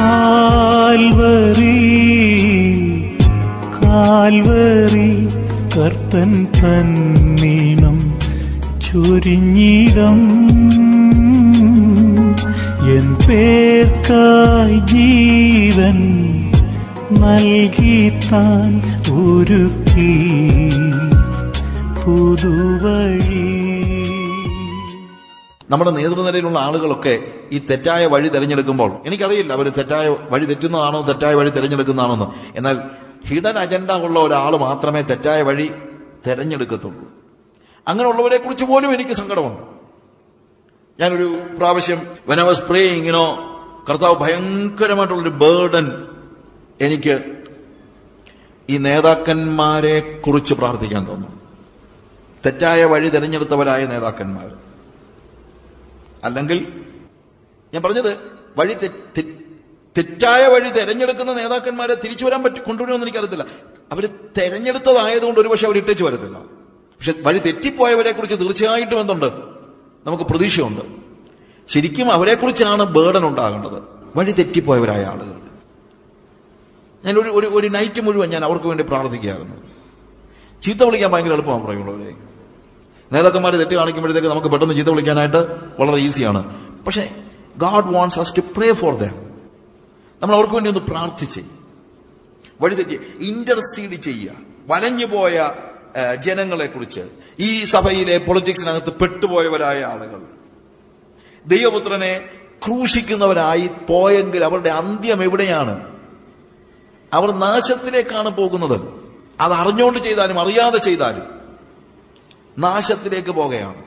Calvary Calvary കർത്തൻ തന്നീണം ചൊരിഞ്ഞിടം. N പേർക്കായി ജീവൻ നൽകി താൻ ഒരുക്കി. പുതുവഴി. നമ്മുടെ നേതൃനിരയിലുള്ള ആളുകളൊക്കെ ഈ തെറ്റായ വഴി തിരഞ്ഞെടുക്കുമ്പോൾ എനിക്കറിയില്ല അവർ തെറ്റായ വഴി തെറ്റുന്നതാണോ തെറ്റായ വഴി തിരഞ്ഞെടുക്കുന്നതാണോ എന്ന് എന്നാൽ ഹിഡൻ അജണ്ട ഉള്ള ഒരാൾ മാത്രമേ തെറ്റായ വഴി തിരഞ്ഞെടുക്കത്തുള്ളൂ. അങ്ങനെയുള്ളവരെ കുറിച്ച് പോലും എനിക്ക് സങ്കടമുണ്ട്. ഞാനൊരു പ്രാവശ്യം വെൻ ഐ വാസ് കർത്താവ് ഭയങ്കരമായിട്ടുള്ളൊരു ബേർഡൻ എനിക്ക് ഈ നേതാക്കന്മാരെ കുറിച്ച് പ്രാർത്ഥിക്കാൻ തോന്നുന്നു. തെറ്റായ വഴി തിരഞ്ഞെടുത്തവരായ നേതാക്കന്മാർ. അല്ലെങ്കിൽ ഞാൻ പറഞ്ഞത് വഴി തെറ്റായ വഴി തെരഞ്ഞെടുക്കുന്ന നേതാക്കന്മാരെ തിരിച്ചു വരാൻ പറ്റി കൊണ്ടുവരുമെന്ന് എനിക്കറിയത്തില്ല. അവർ തെരഞ്ഞെടുത്തതായതുകൊണ്ട് ഒരുപക്ഷെ അവർ ഇട്ടേച്ച് വരത്തില്ല. പക്ഷെ വഴി തെറ്റിപ്പോയവരെ കുറിച്ച് തീർച്ചയായിട്ടും എന്തുണ്ട്? നമുക്ക് പ്രതീക്ഷയുണ്ട്. ശരിക്കും അവരെക്കുറിച്ചാണ് ബേർഡൻ ഉണ്ടാകേണ്ടത്. വഴി തെറ്റിപ്പോയവരായ ആളുകൾ. ഞാൻ ഒരു ഒരു ഒരു നൈറ്റ് മുഴുവൻ ഞാൻ അവർക്ക് വേണ്ടി പ്രാർത്ഥിക്കുകയായിരുന്നു. ചീത്ത വിളിക്കാൻ ഭയങ്കര എളുപ്പമാണ് പറയുള്ളവരെ നേതാക്കന്മാർ തെറ്റ് കാണിക്കുമ്പോഴത്തേക്ക് നമുക്ക് പെട്ടെന്ന് ചീത്ത വിളിക്കാനായിട്ട് വളരെ ഈസിയാണ് പക്ഷേ God wants us to pray for them നമ്മൾ അവർക്ക് വേണ്ടി ഒന്ന് പ്രാർത്ഥിച്ച്. വഴിതെറ്റി ഇന്റർസീഡ് ചെയ്യുക. വലഞ്ഞു പോയ ജനങ്ങളെ കുറിച്ച് ഈ സഭയിലെ പൊളിറ്റിക്സിനകത്ത് പെട്ടുപോയവരായ ആളുകൾ. ദൈവപുത്രനെ ക്രൂശിക്കുന്നവരായി പോയെങ്കിൽ അവരുടെ അന്ത്യം എവിടെയാണ്? അവർ നാശത്തിലേക്കാണ് പോകുന്നത്. അത് അറിഞ്ഞുകൊണ്ട് ചെയ്താലും അറിയാതെ ചെയ്താലും നാശത്തിലേക്ക് പോകുകയാണ്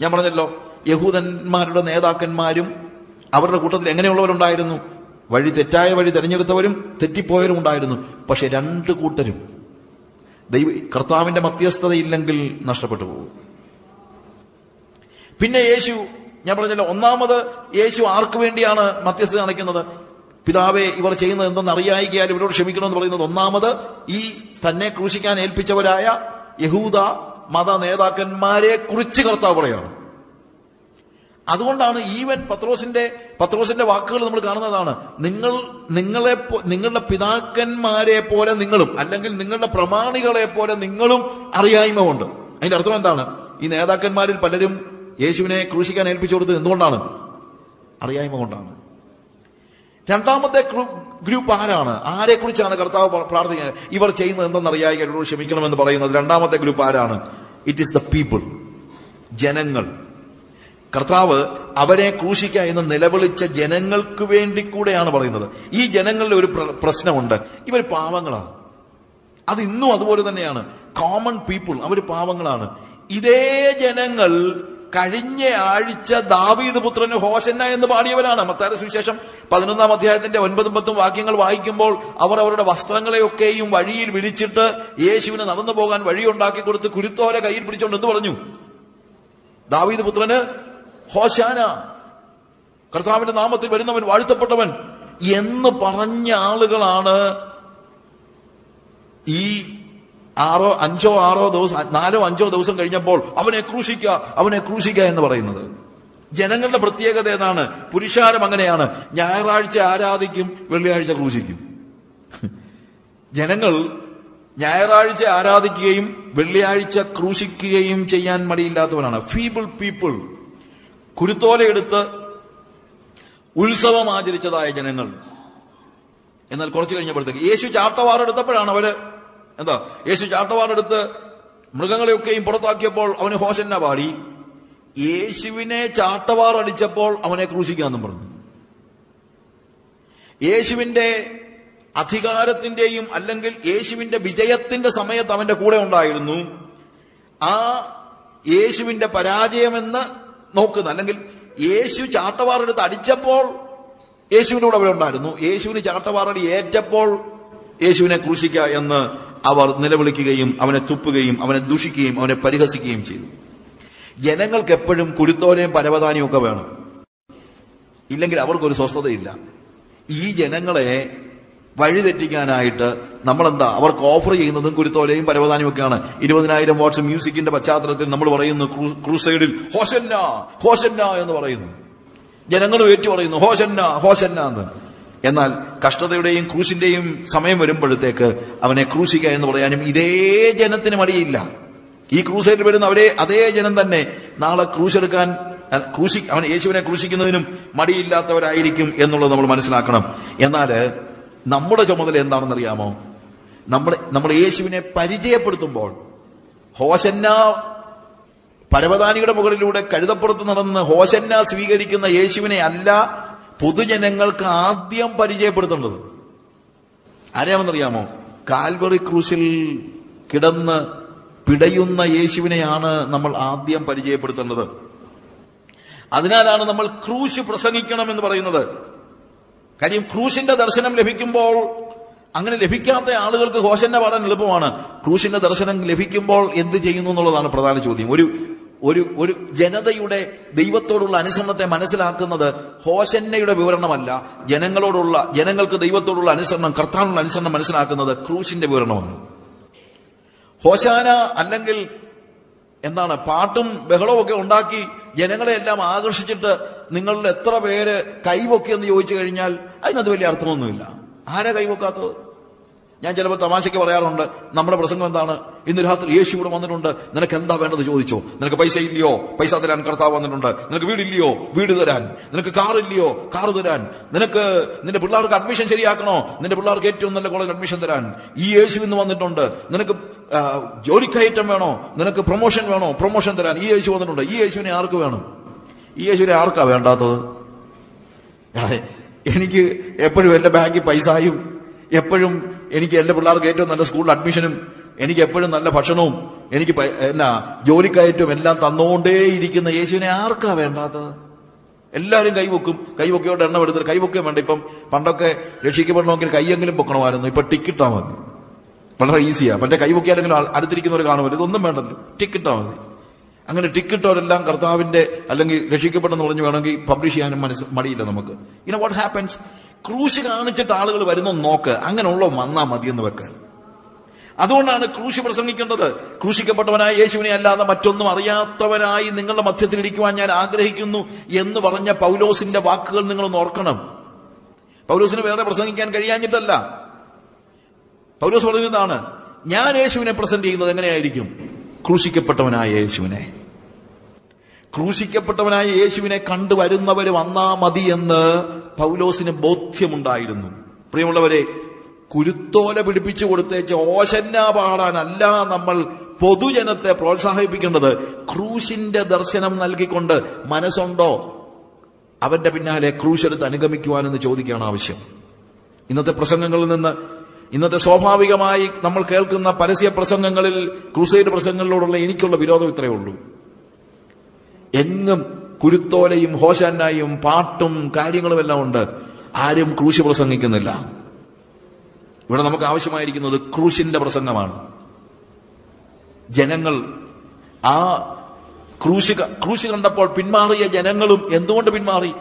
ഞാൻ പറഞ്ഞല്ലോ യഹൂദന്മാരുടെ നേതാക്കന്മാരും അവരുടെ കൂട്ടത്തിൽ എങ്ങനെയുള്ളവരുണ്ടായിരുന്നു? വഴി തെറ്റായ വഴി തിരഞ്ഞെടുത്തവരും തെറ്റിപ്പോയവരും ഉണ്ടായിരുന്നു. പക്ഷെ രണ്ട് കൂട്ടരും ദൈവ കർത്താവിന്റെ മധ്യസ്ഥതയില്ലെങ്കിൽ നഷ്ടപ്പെട്ടു പോകും. പിന്നെ യേശു ഞാൻ പറഞ്ഞല്ലോ ഒന്നാമത് യേശു ആർക്ക് വേണ്ടിയാണ് മധ്യസ്ഥത അണയ്ക്കുന്നത് പിതാവെ ഇവർ ചെയ്യുന്നത് എന്തെന്ന് അറിയായികയാൽ ഇവരോട് ക്ഷമിക്കണമെന്ന് പറയുന്നത് ഒന്നാമത് ഈ തന്നെ ക്രൂശിക്കാൻ ഏൽപ്പിച്ചവരായ യഹൂദ മത നേതാക്കന്മാരെ കുറിച്ച് കർത്താവ് പറയാണ്. അതുകൊണ്ടാണ് ഈവൻ പത്രോസിന്റെ പത്രോസിന്റെ വാക്കുകൾ നമ്മൾ കാണുന്നതാണ്. നിങ്ങൾ നിങ്ങളെ നിങ്ങളുടെ പിതാക്കന്മാരെ പോലെ നിങ്ങളും അല്ലെങ്കിൽ നിങ്ങളുടെ പ്രമാണികളെ പോലെ നിങ്ങളും അറിയായ്മ കൊണ്ട്. അതിന്റെ അർത്ഥം എന്താണ്? ഈ നേതാക്കന്മാരിൽ പലരും യേശുവിനെ ക്രൂശിക്കാൻ ഏൽപ്പിച്ചു കൊടുത്തത് എന്തുകൊണ്ടാണ്? അറിയായ്മ കൊണ്ടാണ്. രണ്ടാമത്തെ ഗ്രൂപ്പ് ആരാണ്? ആരെ കുറിച്ചാണ് കർത്താവ് പ്രാർത്ഥിക്കുന്നത്? ഇവർ ചെയ്യുന്നത് എന്തെന്നറിയായി എന്നോട് ക്ഷമിക്കണമെന്ന് പറയുന്നത് രണ്ടാമത്തെ ഗ്രൂപ്പ് ആരാണ്? ഇറ്റ് ഈസ് ദ പീപ്പിൾ ജനങ്ങൾ. കർത്താവ് അവരെ ക്രൂശിക്കുക എന്ന് നിലവിളിച്ച ജനങ്ങൾക്ക് വേണ്ടി കൂടെയാണ് പറയുന്നത്. ഈ ജനങ്ങളുടെ ഒരു പ്രശ്നമുണ്ട്. ഇവർ പാവങ്ങളാണ്. അത് ഇന്നും അതുപോലെ തന്നെയാണ്. കോമൺ പീപ്പിൾ അവർ പാവങ്ങളാണ്. ഇതേ ജനങ്ങൾ കഴിഞ്ഞ ആഴ്ച ദാവീദ് പുത്രന് ഹോശന്ന എന്ന് പാടിയവരാണ്. മത്താര സുവിശേഷം പതിനൊന്നാം അധ്യായത്തിന്റെ ഒൻപതും പത്തും വാക്യങ്ങൾ വായിക്കുമ്പോൾ അവർ അവരുടെ വസ്ത്രങ്ങളെയൊക്കെയും വഴിയിൽ വിളിച്ചിട്ട് യേശുവിനെ നടന്നു പോകാൻ വഴിയുണ്ടാക്കി കൊടുത്ത് കുരുത്തോല കയ്യിൽ പിടിച്ചോണ്ട് എന്ത് പറഞ്ഞു? ദാവീദ് പുത്രന് ഹോശാന കർത്താവിന്റെ നാമത്തിൽ വരുന്നവൻ വാഴ്ത്തപ്പെട്ടവൻ എന്ന് പറഞ്ഞ ആളുകളാണ് ഈ ആറോ അഞ്ചോ ആറോ ദിവസം നാലോ അഞ്ചോ ദിവസം കഴിഞ്ഞപ്പോൾ അവനെ ക്രൂശിക്കുക അവനെ ക്രൂശിക്കുക എന്ന് പറയുന്നത്. ജനങ്ങളുടെ പ്രത്യേകത ഏതാണ്? പുരുഷാരം അങ്ങനെയാണ്. ഞായറാഴ്ച ആരാധിക്കും വെള്ളിയാഴ്ച ക്രൂശിക്കും. ജനങ്ങൾ ഞായറാഴ്ച ആരാധിക്കുകയും വെള്ളിയാഴ്ച ക്രൂശിക്കുകയും ചെയ്യാൻ മടിയില്ലാത്തവനാണ്. ഫീബിൾ പീപ്പിൾ കുരുത്തോലയെടുത്ത് ഉത്സവം ആചരിച്ചതായ ജനങ്ങൾ. എന്നാൽ കുറച്ചു കഴിഞ്ഞപ്പോഴത്തേക്ക് യേശു ചാട്ടവാറെടുത്തപ്പോഴാണ് അവർ എന്താ യേശു ചാട്ടവാറെടുത്ത് മൃഗങ്ങളെയൊക്കെയും പുറത്താക്കിയപ്പോൾ അവന് ഹോഷന്ന പാടി. യേശുവിനെ ചാട്ടവാറടിച്ചപ്പോൾ അവനെ ക്രൂശിക്കാമെന്നും പറഞ്ഞു. യേശുവിന്റെ അധികാരത്തിന്റെയും അല്ലെങ്കിൽ യേശുവിന്റെ വിജയത്തിന്റെ സമയത്ത് അവന്റെ കൂടെ ഉണ്ടായിരുന്നു. ആ യേശുവിന്റെ പരാജയമെന്ന് നോക്കുന്ന. അല്ലെങ്കിൽ യേശു ചാട്ടവാറെടുത്ത് അടിച്ചപ്പോൾ യേശുവിനോട് അവിടെ ഉണ്ടായിരുന്നു. യേശുവിന് ചാട്ടവാറടി ഏറ്റപ്പോൾ യേശുവിനെ ക്രൂശിക്ക എന്ന് അവർ നിലവിളിക്കുകയും അവനെ തുപ്പുകയും അവനെ ദുഷിക്കുകയും അവനെ പരിഹസിക്കുകയും ചെയ്തു. ജനങ്ങൾക്ക് എപ്പോഴും കുരുത്തോലയും പരവതാനിയും ഒക്കെ വേണം. ഇല്ലെങ്കിൽ അവർക്കൊരു സ്വസ്ഥതയില്ല. ഈ ജനങ്ങളെ വഴിതെറ്റിക്കാനായിട്ട് നമ്മളെന്താ അവർക്ക് ഓഫർ ചെയ്യുന്നതും കുരുത്തോലയും പരവതാനിയും ഒക്കെയാണ് ഇരുപതിനായിരം വാട്ട്സ് മ്യൂസിക്കിന്റെ പശ്ചാത്തലത്തിൽ നമ്മൾ പറയുന്നു ക്രൂസൈഡിൽ ഹോഷന്ന ഹോഷന്ന എന്ന് പറയുന്നു. ജനങ്ങളും ഏറ്റു പറയുന്നു ഹോഷന്ന ഹോഷന്ന എന്ന്. എന്നാൽ കഷ്ടതയുടെയും ക്രൂശിന്റെയും സമയം വരുമ്പോഴത്തേക്ക് അവനെ ക്രൂശിക്ക എന്ന് പറയാനും ഇതേ ജനത്തിന് മടിയില്ല. ഈ ക്രൂസൈഡിൽ വരുന്ന അവരെ അതേ ജനം തന്നെ നാളെ ക്രൂശെടുക്കാൻ ക്രൂശി അവൻ യേശുവിനെ ക്രൂശിക്കുന്നതിനും മടിയില്ലാത്തവരായിരിക്കും എന്നുള്ളത് നമ്മൾ മനസ്സിലാക്കണം. എന്നാൽ നമ്മുടെ ചുമതല എന്താണെന്നറിയാമോ? നമ്മുടെ നമ്മൾ യേശുവിനെ പരിചയപ്പെടുത്തുമ്പോൾ ഹോശന്ന പരവതാനിയുടെ മുകളിലൂടെ കഴുതപ്പുറത്ത് നടന്ന് ഹോശന്ന സ്വീകരിക്കുന്ന യേശുവിനെ അല്ല പൊതുജനങ്ങൾക്ക് ആദ്യം പരിചയപ്പെടുത്തേണ്ടത്. ആരെയാണെന്നറിയാമോ? കാൽവറി ക്രൂശിൽ കിടന്ന് പിടയുന്ന യേശുവിനെയാണ് നമ്മൾ ആദ്യം പരിചയപ്പെടുത്തേണ്ടത്. അതിനാലാണ് നമ്മൾ ക്രൂശ് പ്രസംഗിക്കണം എന്ന് പറയുന്നത്. കാര്യം ക്രൂശിന്റെ ദർശനം ലഭിക്കുമ്പോൾ അങ്ങനെ ലഭിക്കാത്ത ആളുകൾക്ക് ഹോശന്റെ പാടാൻ എളുപ്പമാണ്. ക്രൂശിന്റെ ദർശനം ലഭിക്കുമ്പോൾ എന്ത് ചെയ്യുന്നു എന്നുള്ളതാണ് പ്രധാന ചോദ്യം. ഒരു ഒരു ഒരു ജനതയുടെ ദൈവത്തോടുള്ള അനുസരണത്തെ മനസ്സിലാക്കുന്നത് ഹോശന്നയുടെ വിവരണമല്ല. ജനങ്ങളോടുള്ള ജനങ്ങൾക്ക് ദൈവത്തോടുള്ള അനുസരണം കർത്താനുള്ള അനുസരണം മനസ്സിലാക്കുന്നത് ക്രൂശിന്റെ വിവരണമാണ്. ഹോശാന അല്ലെങ്കിൽ എന്താണ് പാട്ടും ബഹളവും ഒക്കെ ഉണ്ടാക്കി ജനങ്ങളെ എല്ലാം ആകർഷിച്ചിട്ട് നിങ്ങളിൽ എത്ര പേര് കൈവൊക്കി എന്ന് ചോദിച്ചു കഴിഞ്ഞാൽ അതിനകത്ത് വലിയ അർത്ഥമൊന്നുമില്ല. ആരാ കൈവൊക്കാത്തത്? ഞാൻ ചിലപ്പോൾ തമാശയ്ക്ക് പറയാറുണ്ട് നമ്മുടെ പ്രസംഗം എന്താണ്? ഇന്ന് രാത്രി യേശു കൂടെ വന്നിട്ടുണ്ട്. നിനക്ക് എന്താ വേണ്ടത് ചോദിച്ചോ? നിനക്ക് പൈസ ഇല്ലയോ? പൈസ തരാൻ കർത്താവ് വന്നിട്ടുണ്ട്. നിനക്ക് വീടില്ലയോ? വീട് തരാൻ. നിനക്ക് കാർ ഇല്ലയോ? കാർ തരാൻ. നിനക്ക് നിന്റെ പിള്ളേർക്ക് അഡ്മിഷൻ ശരിയാക്കണോ? നിന്റെ പിള്ളേർക്ക് ഏറ്റവും നല്ല കോളേജ് അഡ്മിഷൻ തരാൻ. ഈ യേശു ഇന്ന് വന്നിട്ടുണ്ട്. നിനക്ക് ജോലിക്കയറ്റം വേണോ? നിനക്ക് പ്രൊമോഷൻ വേണോ? പ്രൊമോഷൻ തരാൻ. ഈ യേശു വന്നിട്ടുണ്ട്. ഈ യേശുവിനെ ആർക്ക് വേണം? ഈ യേശുവിനെ ആർക്കാ വേണ്ടാത്തത്? എനിക്ക് എപ്പോഴും എന്റെ ബാങ്കിൽ പൈസയും എപ്പോഴും എനിക്ക് എന്റെ പിള്ളേർക്ക് ഏറ്റവും നല്ല സ്കൂളിൽ അഡ്മിഷനും എനിക്ക് എപ്പോഴും നല്ല ഭക്ഷണവും എനിക്ക് എന്നാ ജോലിക്കയറ്റവും എല്ലാം തന്നുകൊണ്ടേയിരിക്കുന്ന യേശുവിനെ ആർക്കാ വേണ്ടാത്തത്? എല്ലാവരും കൈവക്കും കൈവൊക്കെയോട് എണ്ണം എടുത്തിട്ട് കൈവക്കുകയും വേണ്ട. ഇപ്പം പണ്ടൊക്കെ രക്ഷിക്കപ്പെടണമെങ്കിൽ കൈയെങ്കിലും പൊക്കണമായിരുന്നു. ഇപ്പൊ ടിക്കിട്ടാ മതി. വളരെ ഈസിയാ. മറ്റേ കൈവക്കിയാലെങ്കിലും അടുത്തിരിക്കുന്നവർ കാണുമല്ലോ. ഇതൊന്നും വേണ്ടല്ലോ. ടിക്കിട്ടാ മതി. അങ്ങനെ ടിക്കറ്റോരെല്ലാം കർത്താവിന്റെ അല്ലെങ്കിൽ രക്ഷിക്കപ്പെട്ടെന്ന് പറഞ്ഞു വേണമെങ്കിൽ പബ്ലിഷ് ചെയ്യാനും മനസ്സ് മടിയില്ല നമുക്ക്. ഇങ്ങനെ വാട്ട് ഹാപ്പൻസ് ക്രൂശ് കാണിച്ചിട്ട് ആളുകൾ വരുന്നോ നോക്ക്. അങ്ങനെയുള്ള വന്നാ മതി എന്ന് വെക്ക്. അതുകൊണ്ടാണ് ക്രൂശ് പ്രസംഗിക്കേണ്ടത്. ക്രൂശിക്കപ്പെട്ടവനായ യേശുവിനെ അല്ലാതെ മറ്റൊന്നും അറിയാത്തവനായി നിങ്ങളുടെ മധ്യത്തിൽ ഇരിക്കുവാൻ ഞാൻ ആഗ്രഹിക്കുന്നു എന്ന് പറഞ്ഞ പൗലോസിന്റെ വാക്കുകൾ നിങ്ങൾ ഓർക്കണം. പൗലോസിന് വേറെ പ്രസംഗിക്കാൻ കഴിയാഞ്ഞിട്ടല്ല. പൗലോസ് പറഞ്ഞതാണ് ഞാൻ യേശുവിനെ പ്രസന്റ് ചെയ്യുന്നത് എങ്ങനെയായിരിക്കും? ക്രൂശിക്കപ്പെട്ടവനായ യേശുവിനെ. ക്രൂശിക്കപ്പെട്ടവനായ യേശുവിനെ കണ്ടുവരുന്നവർ വന്നാ മതി എന്ന് പൗലോസിന് ബോധ്യമുണ്ടായിരുന്നു. പ്രിയമുള്ളവരെ കുരുത്തോല പിടിപ്പിച്ചു കൊടുത്തേച്ച് ഓശന്ന പാടാനല്ല നമ്മൾ പൊതുജനത്തെ പ്രോത്സാഹിപ്പിക്കേണ്ടത്. ക്രൂശിന്റെ ദർശനം നൽകിക്കൊണ്ട് മനസ്സുണ്ടോ? അവന്റെ പിന്നാലെ ക്രൂശ് എടുത്ത് അനുഗമിക്കുവാനെന്ന് ചോദിക്കുകയാണ് ആവശ്യം. ഇന്നത്തെ പ്രസംഗങ്ങളിൽ നിന്ന് ഇന്നത്തെ സ്വാഭാവികമായി നമ്മൾ കേൾക്കുന്ന പരസ്യ പ്രസംഗങ്ങളിൽ ക്രൂസൈഡ് പ്രസംഗങ്ങളിലോടുള്ള എനിക്കുള്ള വിരോധം ഇത്രയേ ഉള്ളൂ. എങ്ങും കുരുത്തോലയും ഹോശാനായും പാട്ടും കാര്യങ്ങളും എല്ലാം ഉണ്ട്. ആരും ക്രൂശ് പ്രസംഗിക്കുന്നില്ല. ഇവിടെ നമുക്ക് ആവശ്യമായിരിക്കുന്നത് ക്രൂശിന്റെ പ്രസംഗമാണ്. ജനങ്ങൾ ആ ക്രൂശ് ക്രൂശ് കണ്ടപ്പോൾ പിന്മാറിയ ജനങ്ങളും എന്തുകൊണ്ട് പിന്മാറി?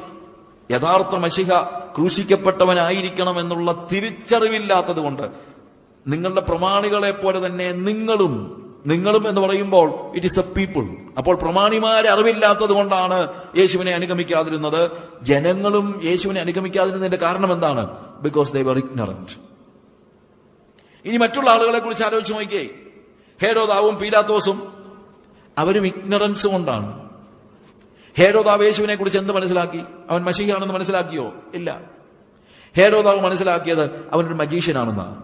യഥാർത്ഥ മഷിഹ ക്രൂശിക്കപ്പെട്ടവനായിരിക്കണം എന്നുള്ള തിരിച്ചറിവില്ലാത്തത് കൊണ്ട് നിങ്ങളുടെ പ്രമാണികളെ പോലെ തന്നെ നിങ്ങളും നിങ്ങളും എന്ന് പറയുമ്പോൾ ഇറ്റ് ഇസ് ദ പീപ്പിൾ അപ്പോൾ പ്രമാണിമാരെ അറിവില്ലാത്തത് കൊണ്ടാണ് യേശുവിനെ അനുഗമിക്കാതിരുന്നത്. ജനങ്ങളും യേശുവിനെ അനുഗമിക്കാതിരുന്നതിന്റെ കാരണം എന്താണ്? ബിക്കോസ് ദേ വർ ഇഗ്നറന്റ് ഇനി മറ്റുള്ള ആളുകളെ കുറിച്ച് ആലോചിച്ച് നോക്കിയേ. ഹേരോദാവും പീലാത്തോസും അവരും ഇഗ്നറൻസ് കൊണ്ടാണ്. ഹേരോദാവ് യേശുവിനെ കുറിച്ച് എന്ത് മനസ്സിലാക്കി? അവൻ മഷിയാണെന്ന് മനസ്സിലാക്കിയോ? ഇല്ല. ഹേരോദാവ് മനസ്സിലാക്കിയത് അവനൊരു മജീഷ്യനാണെന്നാണ്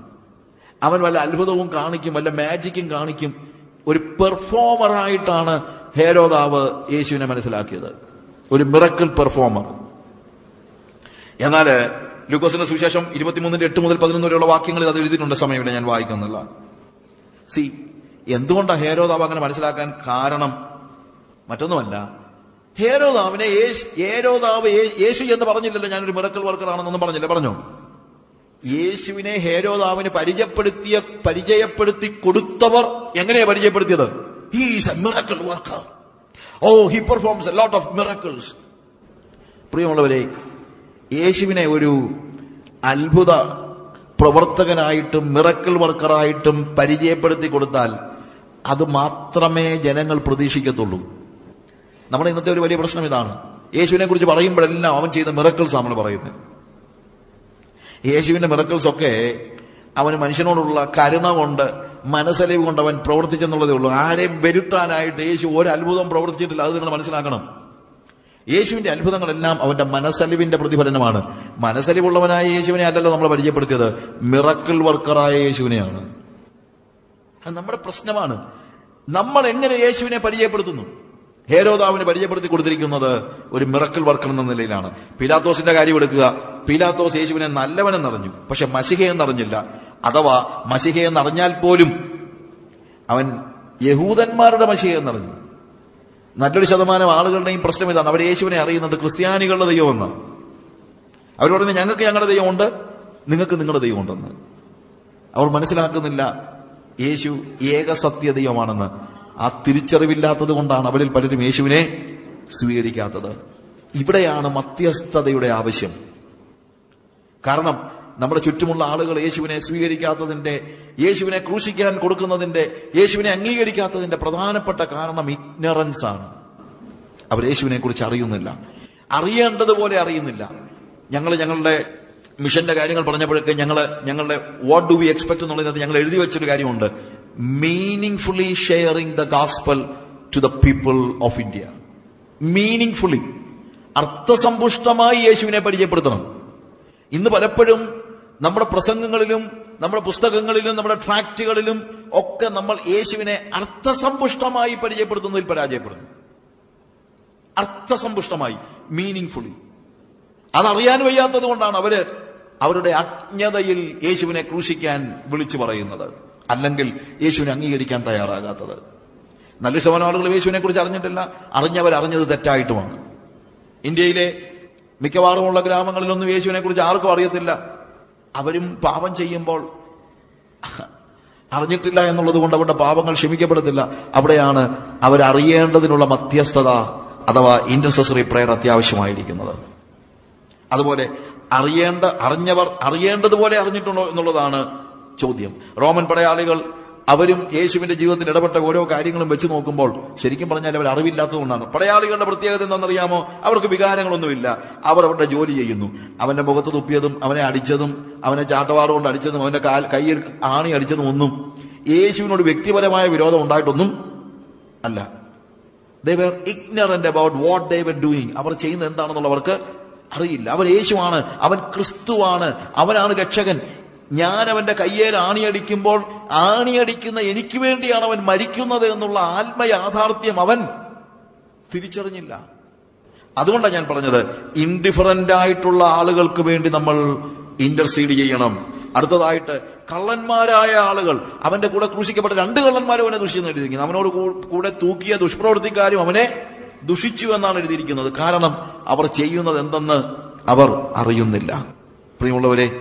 അവൻ വല്ല അത്ഭുതവും കാണിക്കും വല്ല മാജിക്കും കാണിക്കും. ഒരു പെർഫോമറായിട്ടാണ് ഹേരോദാവ് യേശുവിനെ മനസ്സിലാക്കിയത്. ഒരു മിറക്കിൾ പെർഫോമർ. എന്നാൽ ലൂക്കോസിന്റെ സുവിശേഷം ഇരുപത്തിമൂന്നിന്റെ എട്ട് മുതൽ പതിനൊന്ന് വരെയുള്ള വാക്യങ്ങളിൽ അത് എഴുതിയിട്ടുണ്ട് സമയമില്ല ഞാൻ വായിക്കുന്നില്ല. സി എന്തുകൊണ്ടാണ് ഹേരോദാവ് അങ്ങനെ മനസ്സിലാക്കാൻ കാരണം മറ്റൊന്നുമല്ല. ഹേരോദാവിനെ യേശ്- ഹേരോദാവ് യേശു എന്ന് പറഞ്ഞില്ലല്ലോ ഞാനൊരു മിറക്കൽ വർക്കറാണെന്നൊന്നും പറഞ്ഞില്ല. പറഞ്ഞോ? യേശുവിനെ ഹേരോദാവിന് പരിചയപ്പെടുത്തിയ പരിചയപ്പെടുത്തി കൊടുത്തവർ എങ്ങനെയാ പരിചയപ്പെടുത്തിയത്? Worker oh he performs a lot of miracles പ്രിയമുള്ളവരെ യേശുവിനെ ഒരു അത്ഭുത പ്രവർത്തകനായിട്ടും മിറക്കിൾ വർക്കറായിട്ടും പരിചയപ്പെടുത്തി കൊടുത്താൽ അത് മാത്രമേ ജനങ്ങൾ പ്രതീക്ഷിക്കത്തുള്ളൂ. നമ്മുടെ ഇന്നത്തെ ഒരു വലിയ പ്രശ്നം ഇതാണ്. യേശുവിനെ കുറിച്ച് പറയുമ്പോഴെല്ലാം അവൻ ചെയ്ത മിറക്കിൾസ് നമ്മൾ പറയുന്നത്. യേശുവിന്റെ മിറക്കിൾസ് ഒക്കെ അവന് മനുഷ്യനോടുള്ള കരുണ കൊണ്ട് മനസ്സലിവ് കൊണ്ട് അവൻ പ്രവർത്തിച്ചെന്നുള്ളതേ ഉള്ളൂ. ആരെയും വരുത്താനായിട്ട് യേശു ഒരു അത്ഭുതം പ്രവർത്തിച്ചിട്ടില്ല അത് നിങ്ങൾ മനസ്സിലാക്കണം. യേശുവിന്റെ അത്ഭുതങ്ങളെല്ലാം അവന്റെ മനസ്സലിവിന്റെ പ്രതിഫലനമാണ്. മനസ്സലിവുള്ളവനായ യേശുവിനെ അല്ലല്ലോ നമ്മൾ പരിചയപ്പെടുത്തിയത്. മിറക്കിൾ വർക്കറായ യേശുവിനെയാണ്. അത് നമ്മുടെ പ്രശ്നമാണ്. നമ്മൾ എങ്ങനെ യേശുവിനെ പരിചയപ്പെടുത്തുന്നു? ഹേരോദാവിന് പരിചയപ്പെടുത്തി കൊടുത്തിരിക്കുന്നത് ഒരു മിറക്കിൾ വർക്കർ എന്ന നിലയിലാണ്. പീലാത്തോസിന്റെ കാര്യം എടുക്കുക. പീലാത്തോസ് യേശുവിനെ നല്ലവനെന്നറിഞ്ഞു പക്ഷെ മസിഹയെന്നറിഞ്ഞില്ല അഥവാ മസിഹയെന്നറിഞ്ഞാൽ പോലും അവൻ യഹൂദന്മാരുടെ മഷികയെന്നറിഞ്ഞു നല്ലൊരു ശതമാനം ആളുകളുടെയും പ്രശ്നം ഇതാണ്. അവർ യേശുവിനെ അറിയുന്നത് ക്രിസ്ത്യാനികളുടെ ദൈവമെന്ന്. അവർ പറയുന്നത് ഞങ്ങൾക്ക് ഞങ്ങളുടെ ദൈവമുണ്ട്. നിങ്ങൾക്ക് നിങ്ങളുടെ ദൈവമുണ്ടെന്ന്. അവർ മനസ്സിലാക്കുന്നില്ല. യേശു ഏകസത്യ ദൈവമാണെന്ന്. ആ തിരിച്ചറിവില്ലാത്തത് കൊണ്ടാണ് അവരിൽ പലരും യേശുവിനെ സ്വീകരിക്കാത്തത്. ഇവിടെയാണ് മധ്യസ്ഥതയുടെ ആവശ്യം. കാരണം നമ്മുടെ ചുറ്റുമുള്ള ആളുകൾ യേശുവിനെ സ്വീകരിക്കാത്തതിന്റെ യേശുവിനെ ക്രൂശിക്കാൻ കൊടുക്കുന്നതിന്റെ യേശുവിനെ അംഗീകരിക്കാത്തതിന്റെ പ്രധാനപ്പെട്ട കാരണം ഇഗ്നറൻസ് ആണ്. അവർ യേശുവിനെ കുറിച്ച് അറിയുന്നില്ല. അറിയേണ്ടതുപോലെ അറിയുന്നില്ല. ഞങ്ങൾ ഞങ്ങളുടെ മിഷന്റെ കാര്യങ്ങൾ പറഞ്ഞപ്പോഴൊക്കെ ഞങ്ങൾ ഞങ്ങളുടെ വാട്ട് ഡു വി എക്സ്പെക്ട് എന്നുള്ളതിനകത്ത് ഞങ്ങൾ എഴുതി വെച്ചൊരു കാര്യമുണ്ട്. Meaningfully sharing the gospel to the people of India meaningfully അർത്ഥസമ്പുഷ്ടമായി യേശുവിനെ പരിചയപ്പെടുത്തണം. ഇന്ന് പലപ്പോഴും നമ്മുടെ പ്രസംഗങ്ങളിലും നമ്മുടെ പുസ്തകങ്ങളിലും നമ്മുടെ ട്രാക്റ്റുകളിലും ഒക്കെ നമ്മൾ യേശുവിനെ അർത്ഥസമ്പുഷ്ടമായി പരിചയപ്പെടുത്തുന്നതിൽ പരാജയപ്പെടുന്നു. അർത്ഥസമ്പുഷ്ടമായി മീനിങ് ഫുള്ളി അതറിയാൻ വയ്യാത്തത് കൊണ്ടാണ് അവർ അവരുടെ അജ്ഞതയിൽ യേശുവിനെ ക്രൂശിക്കാൻ വിളിച്ചു പറയുന്നത്. അല്ലെങ്കിൽ യേശുവിനെ അംഗീകരിക്കാൻ തയ്യാറാകാത്തത്. നല്ല ശതമാനം ആളുകൾ യേശുവിനെ കുറിച്ച് അറിഞ്ഞിട്ടില്ല. അറിഞ്ഞവർ അറിഞ്ഞത് തെറ്റായിട്ടുമാണ്. ഇന്ത്യയിലെ മിക്കവാറുമുള്ള ഗ്രാമങ്ങളിലൊന്നും യേശുവിനെ കുറിച്ച് ആർക്കും അറിയത്തില്ല. അവരും പാപം ചെയ്യുമ്പോൾ അറിഞ്ഞിട്ടില്ല എന്നുള്ളത് കൊണ്ട് അവരുടെ പാപങ്ങൾ ക്ഷമിക്കപ്പെടത്തില്ല. അവിടെയാണ് അവരറിയേണ്ടതിനുള്ള മധ്യസ്ഥത അഥവാ ഇന്റർസെസറി പ്രയർ അത്യാവശ്യമായിരിക്കുന്നത്. അതുപോലെ അറിയേണ്ട അറിഞ്ഞവർ അറിയേണ്ടതുപോലെ അറിഞ്ഞിട്ടുണ്ടോ എന്നുള്ളതാണ് ചോദ്യം. റോമൻ പടയാളികൾ അവരും യേശുവിന്റെ ജീവിതത്തിൽ ഇടപെട്ട ഓരോ കാര്യങ്ങളും വെച്ച് നോക്കുമ്പോൾ ശരിക്കും പറഞ്ഞാൽ അവർ അറിവില്ലാത്തതുകൊണ്ടാണ് പടയാളികളുടെ പ്രത്യേകത എന്താണെന്നറിയാമോ? അവർക്ക് വികാരങ്ങളൊന്നുമില്ല. അവർ അവരുടെ ജോലി ചെയ്യുന്നു. അവന്റെ മുഖത്ത് തുപ്പിയതും അവനെ അടിച്ചതും അവനെ ചാട്ടവാട് കൊണ്ട് അടിച്ചതും അവന്റെ കാൽ കയ്യിൽ ആണി അടിച്ചതും ഒന്നും യേശുവിനോട് വ്യക്തിപരമായ വിരോധം ഉണ്ടായിട്ടൊന്നും അല്ല. They ignorant about what they doing അവർ ചെയ്യുന്നത് എന്താണെന്നുള്ളവർക്ക് അറിയില്ല. അവൻ യേശുവാണ്. അവൻ ക്രിസ്തുവാണ്. അവനാണ് രക്ഷകൻ. ഞാൻ അവന്റെ കയ്യേൽ ആണിയടിക്കുമ്പോൾ ആണിയടിക്കുന്ന എനിക്ക് വേണ്ടിയാണ് അവൻ മരിക്കുന്നത് എന്നുള്ള ആത്മയാഥാർത്ഥ്യം അവൻ തിരിച്ചറിഞ്ഞില്ല. അതുകൊണ്ടാണ് ഞാൻ പറഞ്ഞത് ഇൻഡിഫറന്റ് ആയിട്ടുള്ള ആളുകൾക്ക് വേണ്ടി നമ്മൾ ഇന്റർസീഡ് ചെയ്യണം. അടുത്തതായിട്ട് കള്ളന്മാരായ ആളുകൾ അവന്റെ കൂടെ ക്രൂശിക്കപ്പെട്ട രണ്ട് കള്ളന്മാരും അവനെ ദുഷിച്ചെന്ന് എഴുതിയിരിക്കുന്നത് അവനോട് കൂടെ തൂക്കിയ ദുഷ്പ്രവൃത്തിക്കാരും അവനെ ദുഷിച്ചു എന്നാണ് എഴുതിയിരിക്കുന്നത്. കാരണം അവർ ചെയ്യുന്നത് എന്തെന്ന് അവർ അറിയുന്നില്ല. പ്രിയമുള്ളവരെ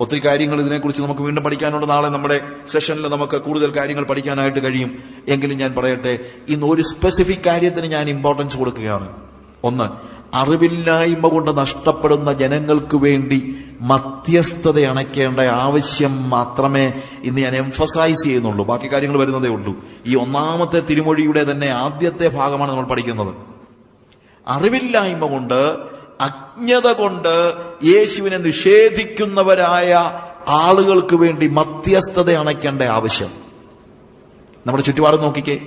ഒത്തിരി കാര്യങ്ങൾ ഇതിനെക്കുറിച്ച് നമുക്ക് വീണ്ടും പഠിക്കാനുണ്ട്. നാളെ നമ്മുടെ സെഷനിൽ നമുക്ക് കൂടുതൽ കാര്യങ്ങൾ പഠിക്കാനായിട്ട് കഴിയും. എങ്കിലും ഞാൻ പറയട്ടെ ഇന്ന് ഒരു സ്പെസിഫിക് കാര്യത്തിന് ഞാൻ ഇമ്പോർട്ടൻസ് കൊടുക്കുകയാണ്. ഒന്ന് അറിവില്ലായ്മ കൊണ്ട് നഷ്ടപ്പെടുന്ന ജനങ്ങൾക്ക് വേണ്ടി മധ്യസ്ഥത അണയ്ക്കേണ്ട ആവശ്യം മാത്രമേ ഇന്ന് ഞാൻ എംഫസൈസ് ചെയ്യുന്നുള്ളൂ. ബാക്കി കാര്യങ്ങൾ വരുന്നതേ ഉള്ളൂ. ഈ ഒന്നാമത്തെ തിരുമൊഴിയുടെ തന്നെ ആദ്യത്തെ ഭാഗമാണ് നമ്മൾ പഠിക്കുന്നത്. അറിവില്ലായ്മ കൊണ്ട് അജ്ഞത കൊണ്ട് യേശുവിനെ നിഷേധിക്കുന്നവരായ ആളുകൾക്ക് വേണ്ടി മധ്യസ്ഥത അണയ്ക്കേണ്ട ആവശ്യം. നമ്മുടെ ചുറ്റുപാട് നോക്കിക്കേ.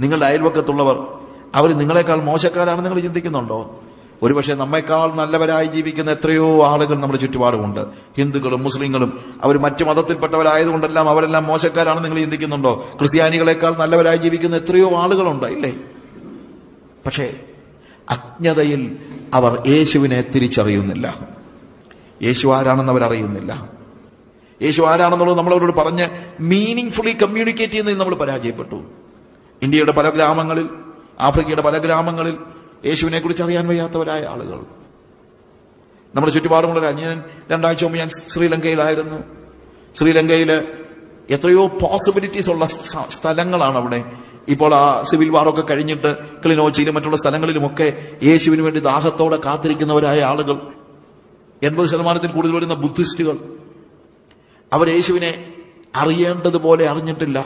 നിങ്ങളുടെ അയൽവക്കത്തുള്ളവർ അവർ നിങ്ങളെക്കാൾ മോശക്കാരാണെന്ന് നിങ്ങൾ ചിന്തിക്കുന്നുണ്ടോ? ഒരുപക്ഷെ നമ്മെക്കാൾ നല്ലവരായി ജീവിക്കുന്ന എത്രയോ ആളുകൾ നമ്മുടെ ചുറ്റുപാടുമുണ്ട്. ഹിന്ദുക്കളും മുസ്ലിങ്ങളും അവർ മറ്റു മതത്തിൽപ്പെട്ടവരായതുകൊണ്ടെല്ലാം അവരെല്ലാം മോശക്കാരാണെന്ന് നിങ്ങൾ ചിന്തിക്കുന്നുണ്ടോ? ക്രിസ്ത്യാനികളെക്കാൾ നല്ലവരായി ജീവിക്കുന്ന എത്രയോ ആളുകളുണ്ട് ഇല്ലേ? പക്ഷേ അജ്ഞതയിൽ അവർ യേശുവിനെ തിരിച്ചറിയുന്നില്ല. യേശു ആരാണെന്ന് അവർ അറിയുന്നില്ല. യേശു ആരാണെന്നുള്ളത് നമ്മൾ അവരോട് പറഞ്ഞ് മീനിങ് ഫുള്ളി കമ്മ്യൂണിക്കേറ്റ് ചെയ്യുന്നതിൽ നമ്മൾ പരാജയപ്പെട്ടു. ഇന്ത്യയുടെ പല ഗ്രാമങ്ങളിൽ ആഫ്രിക്കയുടെ പല ഗ്രാമങ്ങളിൽ യേശുവിനെ കുറിച്ച് അറിയാൻ വയ്യാത്തവരായ ആളുകൾ. നമ്മുടെ ചുറ്റുപാടുമുള്ള ഞാൻ രണ്ടാഴ്ച മുമ്പ് ഞാൻ ശ്രീലങ്കയിലായിരുന്നു. ശ്രീലങ്കയിൽ എത്രയോ പോസിബിലിറ്റീസ് ഉള്ള സ്ഥലങ്ങളാണ് അവിടെ. ഇപ്പോൾ ആ സിവിൽ വാറൊക്കെ കഴിഞ്ഞിട്ട് ക്ലിനോച്ചിയിലും മറ്റുള്ള സ്ഥലങ്ങളിലുമൊക്കെ യേശുവിന് വേണ്ടി ദാഹത്തോടെ കാത്തിരിക്കുന്നവരായ ആളുകൾ. എൺപത് ശതമാനത്തിൽ കൂടുതൽ വരുന്ന ബുദ്ധിസ്റ്റുകൾ. അവർ യേശുവിനെ അറിയേണ്ടതുപോലെ അറിഞ്ഞിട്ടില്ല.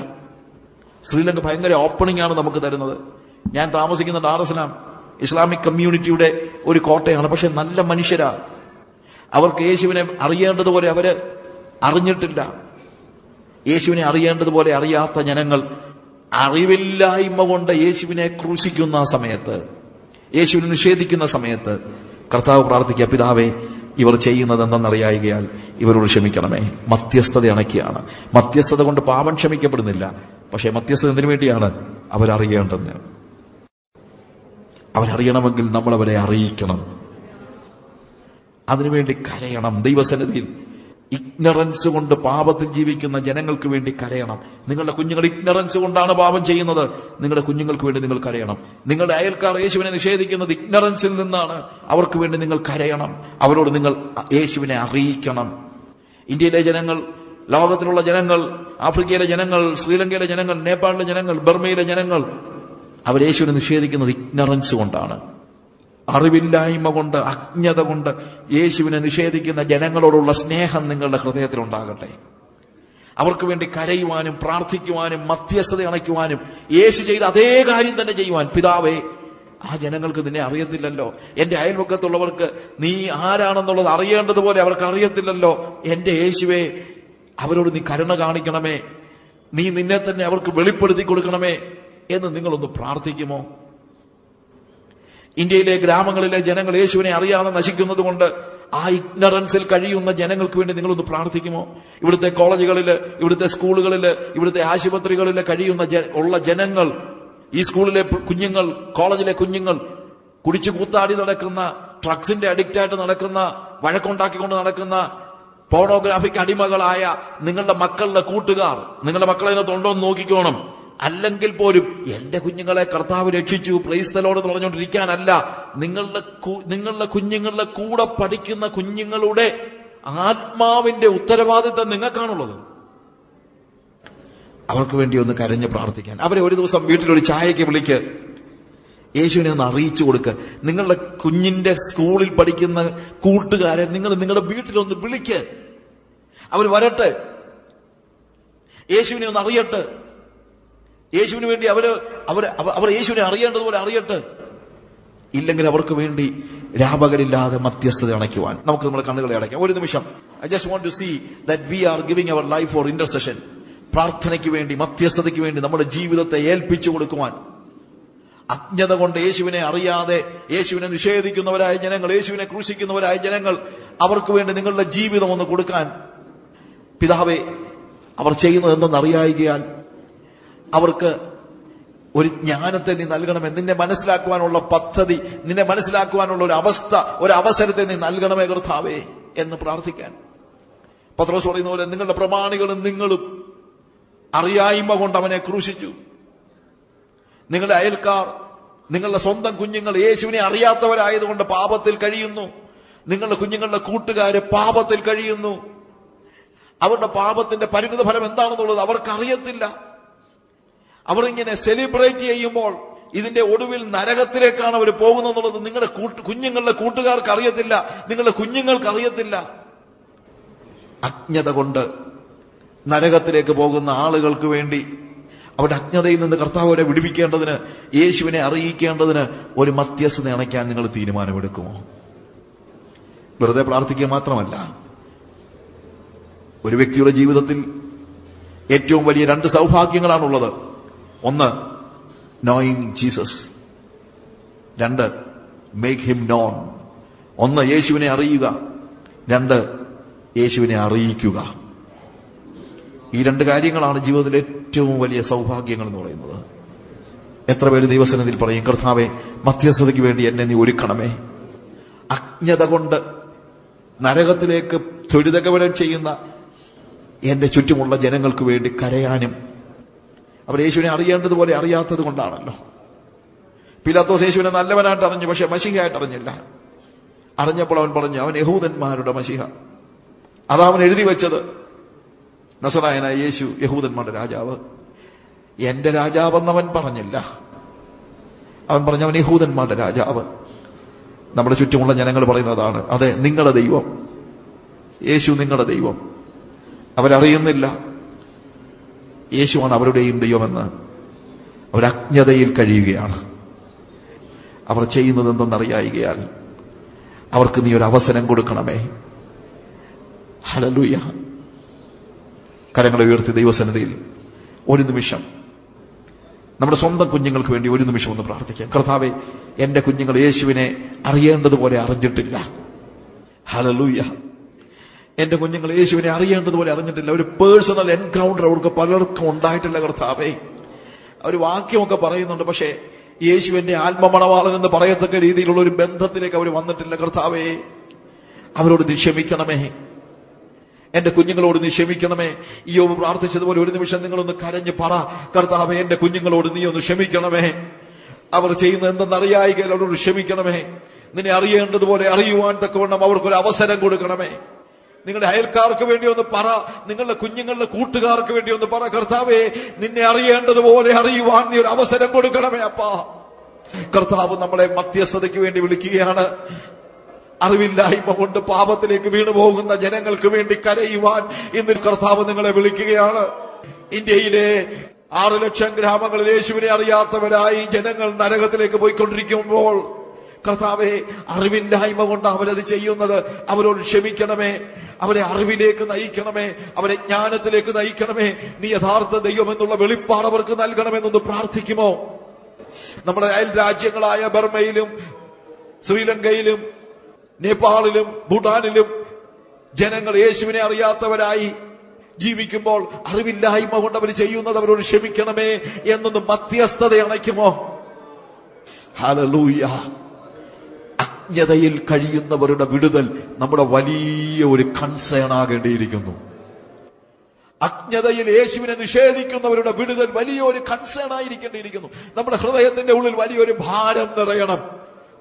ശ്രീലങ്ക ഭയങ്കര ഓപ്പണിംഗ് ആണ് നമുക്ക് തരുന്നത്. ഞാൻ താമസിക്കുന്ന ഡാറസ്ലാം ഇസ്ലാമിക് കമ്മ്യൂണിറ്റിയുടെ ഒരു കോട്ടയാണ്. പക്ഷെ നല്ല മനുഷ്യരാ. അവർക്ക് യേശുവിനെ അറിയേണ്ടതുപോലെ അവർ അറിഞ്ഞിട്ടില്ല. യേശുവിനെ അറിയേണ്ടതുപോലെ അറിയാത്ത ജനങ്ങൾ അറിവില്ലായ്മ കൊണ്ട് യേശുവിനെ ക്രൂശിക്കുന്ന സമയത്ത് യേശുവിനെ നിഷേധിക്കുന്ന സമയത്ത് കർത്താവ് പ്രാർത്ഥിക്കുക പിതാവേ ഇവർ ചെയ്യുന്നത് എന്തെന്നറിയായികയാൽ ഇവരോട് ക്ഷമിക്കണമേ. മധ്യസ്ഥത അണക്കിയാണ് മധ്യസ്ഥത കൊണ്ട് പാപം ക്ഷമിക്കപ്പെടുന്നില്ല. പക്ഷേ മധ്യസ്ഥത എന്തിനു വേണ്ടിയാണ്? അവരറിയേണ്ടതിന്. അവരറിയണമെങ്കിൽ നമ്മൾ അവരെ അറിയിക്കണം. അതിനുവേണ്ടി കരയണം ദൈവസന്നിധിയിൽ. ഇഗ്നറൻസ് കൊണ്ട് പാപത്തിൽ ജീവിക്കുന്ന ജനങ്ങൾക്ക് വേണ്ടി കരയണം. നിങ്ങളുടെ കുഞ്ഞുങ്ങൾ ഇഗ്നറൻസ് കൊണ്ടാണ് പാപം ചെയ്യുന്നത്. നിങ്ങളുടെ കുഞ്ഞുങ്ങൾക്ക് വേണ്ടി നിങ്ങൾ കരയണം. നിങ്ങളുടെ അയൽക്കാർ യേശുവിനെ നിഷേധിക്കുന്നത് ഇഗ്നറൻസിൽ നിന്നാണ്. അവർക്ക് വേണ്ടി നിങ്ങൾ കരയണം. അവരോട് നിങ്ങൾ യേശുവിനെ അറിയിക്കണം. ഇന്ത്യയിലെ ജനങ്ങൾ ലോകത്തിലുള്ള ജനങ്ങൾ ആഫ്രിക്കയിലെ ജനങ്ങൾ ശ്രീലങ്കയിലെ ജനങ്ങൾ നേപ്പാളിലെ ജനങ്ങൾ ബർമയിലെ ജനങ്ങൾ അവർ യേശുവിനെ നിഷേധിക്കുന്നത് ഇഗ്നറൻസ് കൊണ്ടാണ്. അറിവില്ലായ്മ കൊണ്ട് അജ്ഞത കൊണ്ട് യേശുവിനെ നിഷേധിക്കുന്ന ജനങ്ങളോടുള്ള സ്നേഹം നിങ്ങളുടെ ഹൃദയത്തിൽ ഉണ്ടാകട്ടെ അവർക്ക് വേണ്ടി കരയുവാനും പ്രാർത്ഥിക്കുവാനും മധ്യസ്ഥത അണയ്ക്കുവാനും യേശു ചെയ്ത അതേ കാര്യം തന്നെ ചെയ്യുവാൻ. പിതാവേ ആ ജനങ്ങൾക്ക് നിന്നെ അറിയത്തില്ലല്ലോ. എന്റെ അയൽപക്കത്തുള്ളവർക്ക് നീ ആരാണെന്നുള്ളത് അറിയേണ്ടതുപോലെ അവർക്ക് അറിയത്തില്ലല്ലോ. എന്റെ യേശുവേ അവരോട് നീ കരുണ കാണിക്കണമേ. നീ നിന്നെ തന്നെ അവർക്ക് വെളിപ്പെടുത്തി കൊടുക്കണമേ എന്ന് നിങ്ങളൊന്ന് പ്രാർത്ഥിക്കുമോ? ഇന്ത്യയിലെ ഗ്രാമങ്ങളിലെ ജനങ്ങൾ യേശുവിനെ അറിയാതെ നശിക്കുന്നത് കൊണ്ട് ആ ഇഗ്നറൻസിൽ കഴിയുന്ന ജനങ്ങൾക്ക് വേണ്ടി നിങ്ങളൊന്ന് പ്രാർത്ഥിക്കുമോ? ഇവിടുത്തെ കോളേജുകളിൽ ഇവിടുത്തെ സ്കൂളുകളിൽ ഇവിടുത്തെ ആശുപത്രികളിൽ കഴിയുന്ന ഉള്ള ജനങ്ങൾ ഈ സ്കൂളിലെ കുഞ്ഞുങ്ങൾ കോളേജിലെ കുഞ്ഞുങ്ങൾ കുടിച്ചു കൂത്താടി നടക്കുന്ന ഡ്രഗ്സിന്റെ അഡിക്റ്റായിട്ട് നടക്കുന്ന വഴക്കുണ്ടാക്കിക്കൊണ്ട് നടക്കുന്ന പോണോഗ്രാഫിക് അടിമകളായ നിങ്ങളുടെ മക്കളുടെ കൂട്ടുകാർ നിങ്ങളുടെ മക്കളെ തൊണ്ടോന്ന് നോക്കിക്കോണം. അല്ലെങ്കിൽ പോലും എന്റെ കുഞ്ഞുങ്ങളെ കർത്താവ് രക്ഷിച്ചു പ്രൈസ്തലോട് പറഞ്ഞുകൊണ്ടിരിക്കാനല്ല. നിങ്ങളുടെ നിങ്ങളുടെ കുഞ്ഞുങ്ങളുടെ കൂടെ പഠിക്കുന്ന കുഞ്ഞുങ്ങളുടെ ആത്മാവിന്റെ ഉത്തരവാദിത്തം നിങ്ങൾക്കാണുള്ളത്. അവർക്ക് വേണ്ടി ഒന്ന് കരഞ്ഞ് പ്രാർത്ഥിക്കാൻ. അവരെ ഒരു ദിവസം വീട്ടിലൊരു ചായക്ക് വിളിക്ക്. യേശുവിനെ ഒന്ന് അറിയിച്ചു കൊടുക്ക്. നിങ്ങളുടെ കുഞ്ഞിന്റെ സ്കൂളിൽ പഠിക്കുന്ന കൂട്ടുകാരെ നിങ്ങൾ നിങ്ങളുടെ വീട്ടിലൊന്ന് വിളിക്ക്. അവർ വരട്ടെ. യേശുവിനെ ഒന്ന് അറിയട്ടെ. യേശുവിന് വേണ്ടി അവർ അവർ അവ- അവർ യേശുവിനെ അറിയേണ്ടതുപോലെ അറിയട്ടെ. ഇല്ലെങ്കിൽ അവർക്ക് വേണ്ടി രാപകരില്ലാതെ മധ്യസ്ഥത അടയ്ക്കുവാൻ. നമുക്ക് നമ്മുടെ കണ്ണുകളെ അടയ്ക്കാം. ഒരു നിമിഷം. I just want to see that we are giving our life for intercession പ്രാർത്ഥനയ്ക്ക് വേണ്ടി മധ്യസ്ഥതയ്ക്ക് വേണ്ടി നമ്മുടെ ജീവിതത്തെ ഏൽപ്പിച്ചു കൊടുക്കുവാൻ. അജ്ഞത കൊണ്ട് യേശുവിനെ അറിയാതെ യേശുവിനെ നിഷേധിക്കുന്നവരായ ജനങ്ങൾ യേശുവിനെ ക്രൂശിക്കുന്നവരായ ജനങ്ങൾ അവർക്ക് വേണ്ടി നിങ്ങളുടെ ജീവിതം ഒന്ന് കൊടുക്കാൻ. പിതാവെ അവർ ചെയ്യുന്നത് എന്തെന്ന് അറിയായികയാൽ അവർക്ക് ഒരു ജ്ഞാനത്തെ നീ നൽകണമേ. നിന്നെ മനസ്സിലാക്കുവാനുള്ള പദ്ധതി നിന്നെ മനസ്സിലാക്കുവാനുള്ള ഒരു അവസ്ഥ ഒരു അവസരത്തെ നീ നൽകണമേ കർത്താവേ എന്ന് പ്രാർത്ഥിക്കാൻ. പത്രോസ് പറയുന്ന പോലെ നിങ്ങളുടെ പ്രമാണികളും നിങ്ങളും അറിയായ്മ കൊണ്ട് അവനെ ക്രൂശിച്ചു. നിങ്ങളുടെ അയൽക്കാർ നിങ്ങളുടെ സ്വന്തം കുഞ്ഞുങ്ങൾ യേശുവിനെ അറിയാത്തവരായതുകൊണ്ട് പാപത്തിൽ കഴിയുന്നു. നിങ്ങളുടെ കുഞ്ഞുങ്ങളുടെ കൂട്ടുകാര് പാപത്തിൽ കഴിയുന്നു. അവരുടെ പാപത്തിന്റെ പരിണിത ഫലം എന്താണെന്നുള്ളത് അവർക്ക് അറിയത്തില്ല അവർ ഇങ്ങനെ സെലിബ്രേറ്റ് ചെയ്യുമ്പോൾ ഇതിന്റെ ഒടുവിൽ നരകത്തിലേക്കാണ് അവർ പോകുന്നതെന്നുള്ളത് നിങ്ങളുടെ കുഞ്ഞുങ്ങളുടെ കൂട്ടുകാർക്ക് അറിയത്തില്ല. നിങ്ങളുടെ കുഞ്ഞുങ്ങൾക്ക് അറിയത്തില്ല. അജ്ഞത കൊണ്ട് നരകത്തിലേക്ക് പോകുന്ന ആളുകൾക്ക് വേണ്ടി അവരുടെ അജ്ഞതയിൽ നിന്ന് കർത്താവരെ വിടുവിക്കേണ്ടതിന് യേശുവിനെ അറിയിക്കേണ്ടതിന് ഒരു മധ്യസ്ഥത അണയ്ക്കാൻ നിങ്ങൾ തീരുമാനമെടുക്കുമോ? വെറുതെ പ്രാർത്ഥിക്കുക മാത്രമല്ല. ഒരു വ്യക്തിയുടെ ജീവിതത്തിൽ ഏറ്റവും വലിയ രണ്ട് സൗഭാഗ്യങ്ങളാണുള്ളത്. ഒന്ന് നോയിങ് ജീസസ് രണ്ട് മേക്ക് ഹിം നോൺ ഒന്ന് യേശുവിനെ അറിയുക. രണ്ട് യേശുവിനെ അറിയിക്കുക. ഈ രണ്ട് കാര്യങ്ങളാണ് ജീവിതത്തിലെ ഏറ്റവും വലിയ സൗഭാഗ്യങ്ങൾ എന്ന് പറയുന്നത്. എത്ര പേര് ദിവസനതിൽ പറയും കർത്താവെ മധ്യസ്ഥതയ്ക്ക് വേണ്ടി എന്നെ നീ ഒരുക്കണമേ. അജ്ഞത കൊണ്ട് നരകത്തിലേക്ക് ത്വരിതകവനം ചെയ്യുന്ന എന്റെ ചുറ്റുമുള്ള ജനങ്ങൾക്ക് വേണ്ടി കരയാനും അവർ യേശുവിനെ അറിയേണ്ടതുപോലെ അറിയാത്തത് കൊണ്ടാണല്ലോ. പിലാത്തോസ് യേശുവിനെ നല്ലവനായിട്ട് അറിഞ്ഞു പക്ഷെ മഷിഹയായിട്ട് അറിഞ്ഞില്ല. അറിഞ്ഞപ്പോൾ അവൻ പറഞ്ഞു അവൻ യഹൂദന്മാരുടെ മഷിഹ. അതാ അവൻ എഴുതി വെച്ചത്. നസറായനായ യേശു യഹൂദന്മാരുടെ രാജാവ്. എന്റെ രാജാവെന്നവൻ പറഞ്ഞില്ല. അവൻ പറഞ്ഞു അവൻ യഹൂദന്മാരുടെ രാജാവ്. നമ്മുടെ ചുറ്റുമുള്ള ജനങ്ങൾ പറയുന്നതാണ് അതെ നിങ്ങളുടെ ദൈവം. യേശു നിങ്ങളുടെ ദൈവം. അവരറിയുന്നില്ല. യേശുവാണ് അവരുടെയും ദൈവമെന്ന്. അവരജ്ഞതയിൽ കഴിയുകയാണ്. അവർ ചെയ്യുന്നത് എന്തെന്നറിയായികയാൽ അവർക്ക് നീ ഒരു അവസരം കൊടുക്കണമേ. ഹലലൂയ കരങ്ങളെ ഉയർത്തി ദൈവസന്നിധിയിൽ ഒരു നിമിഷം. നമ്മുടെ സ്വന്തം കുഞ്ഞുങ്ങൾക്ക് വേണ്ടി ഒരു നിമിഷം ഒന്ന് പ്രാർത്ഥിക്കാം. കർത്താവെ എന്റെ കുഞ്ഞുങ്ങൾ യേശുവിനെ അറിയേണ്ടതുപോലെ അറിഞ്ഞിട്ടില്ല. ഹലലൂയ എന്റെ കുഞ്ഞുങ്ങൾ യേശുവിനെ അറിയേണ്ടതുപോലെ അറിഞ്ഞിട്ടില്ല. ഒരു പേഴ്സണൽ എൻകൗണ്ടർ അവർക്ക് പലർക്കും ഉണ്ടായിട്ടില്ല കർത്താവേ. അവർ വാക്യമൊക്കെ പറയുന്നുണ്ട് പക്ഷേ യേശുവിന്റെ ആത്മമണവാളൻ എന്ന് പറയത്തക്ക രീതിയിലുള്ള ഒരു ബന്ധത്തിലേക്ക് അവർ വന്നിട്ടില്ല കർത്താവേ. അവരോട് നീ ക്ഷമിക്കണമേ. എന്റെ കുഞ്ഞുങ്ങളോട് നീ ക്ഷമിക്കണമേ. യോബ് പ്രാർത്ഥിച്ചതുപോലെ ഒരു നിമിഷം നിങ്ങളൊന്ന് കരഞ്ഞ് പറ കർത്താവേ എന്റെ കുഞ്ഞുങ്ങളോട് നീ ഒന്ന് ക്ഷമിക്കണമേ. അവർ ചെയ്യുന്ന എന്തെന്നറിയായിക അവരോട് ക്ഷമിക്കണമേ. നിന്നെ അറിയേണ്ടതുപോലെ അറിയുവാൻ തക്കവണ്ണം അവർക്കൊരു അവസരം കൊടുക്കണമേ. നിങ്ങളുടെ അയൽക്കാർക്ക് വേണ്ടി ഒന്ന് പറ. നിങ്ങളുടെ കുഞ്ഞുങ്ങളുടെ കൂട്ടുകാർക്ക് വേണ്ടി ഒന്ന് പറ. കർത്താവേ നിന്നെ അറിയേണ്ടതുപോലെ അറിയുവാൻ നീ ഒരു അവസരം കൊടുക്കണമേ അപ്പാ. കർത്താവ് നമ്മളെ മധ്യസ്ഥതയ്ക്ക് വേണ്ടി വിളിക്കുകയാണ്. അറിവില്ലായ്മ കൊണ്ട് പാപത്തിലേക്ക് വീണു പോകുന്ന ജനങ്ങൾക്ക് വേണ്ടി കരയുവാൻ ഇന്ന് കർത്താവ് നിങ്ങളെ വിളിക്കുകയാണ്. ഇന്ത്യയിലെ ആറ് ലക്ഷം ഗ്രാമങ്ങളിൽ യേശുവിനെ അറിയാത്തവരായി ജനങ്ങൾ നരകത്തിലേക്ക് പോയിക്കൊണ്ടിരിക്കുമ്പോൾ കർത്താവെ അറിവില്ലായ്മ കൊണ്ട് അവരത് ചെയ്യുന്നത്. അവരോട് ക്ഷമിക്കണമേ. അവരെ അറിവിലേക്ക് നയിക്കണമേ അവരെ ജ്ഞാനത്തിലേക്ക് നയിക്കണമേ. നീ യഥാർത്ഥ ദൈവം എന്നുള്ള വെളിപ്പാട് അവർക്ക് നൽകണമെന്നൊന്ന് പ്രാർത്ഥിക്കുമോ? നമ്മുടെ അയൽ രാജ്യങ്ങളായ ബർമയിലും ശ്രീലങ്കയിലും നേപ്പാളിലും ഭൂട്ടാനിലും ജനങ്ങൾ യേശുവിനെ അറിയാത്തവരായി ജീവിക്കുമ്പോൾ അറിവില്ലായ്മ കൊണ്ട് അവർ ചെയ്യുന്നത് അവരോട് ക്ഷമിക്കണമേ എന്നൊന്ന് മധ്യസ്ഥത അണയ്ക്കുമോ ഹലലൂയ അജ്ഞതയിൽ കഴിയുന്നവരുടെ വിടുതൽ നമ്മുടെ വലിയ ഒരു കൺസേൺ ആകേണ്ടിയിരിക്കുന്നു. അജ്ഞതയിൽ യേശുവിനെ നിഷേധിക്കുന്നവരുടെ വിടുതൽ വലിയൊരു കൺസേൺ ആയിരിക്കേണ്ടിയിരിക്കുന്നു. നമ്മുടെ ഹൃദയത്തിന്റെ ഉള്ളിൽ വലിയൊരു ഭാരം നിറയണം.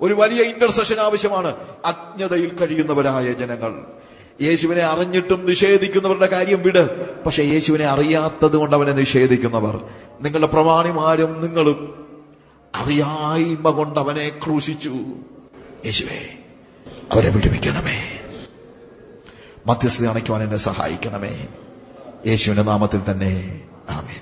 ഒരു വലിയ ഇന്റർസെഷൻ ആവശ്യമാണ് അജ്ഞതയിൽ കഴിയുന്നവരായ ജനങ്ങൾ. യേശുവിനെ അറിഞ്ഞിട്ടും നിഷേധിക്കുന്നവരുടെ കാര്യം വിട്. പക്ഷെ യേശുവിനെ അറിയാത്തത് കൊണ്ട് അവനെ നിഷേധിക്കുന്നവർ. നിങ്ങളുടെ പ്രമാണിമാരും നിങ്ങളും അറിയായ്മ കൊണ്ട് അവനെ ക്രൂശിച്ചു. യേശുവേ അവരെ വിടുവിക്കണമേ. മധ്യസ്ഥത അണയ്ക്കുവാൻ എന്നെ സഹായിക്കണമേ. യേശുവിന്റെ നാമത്തിൽ തന്നെ. ആമേൻ.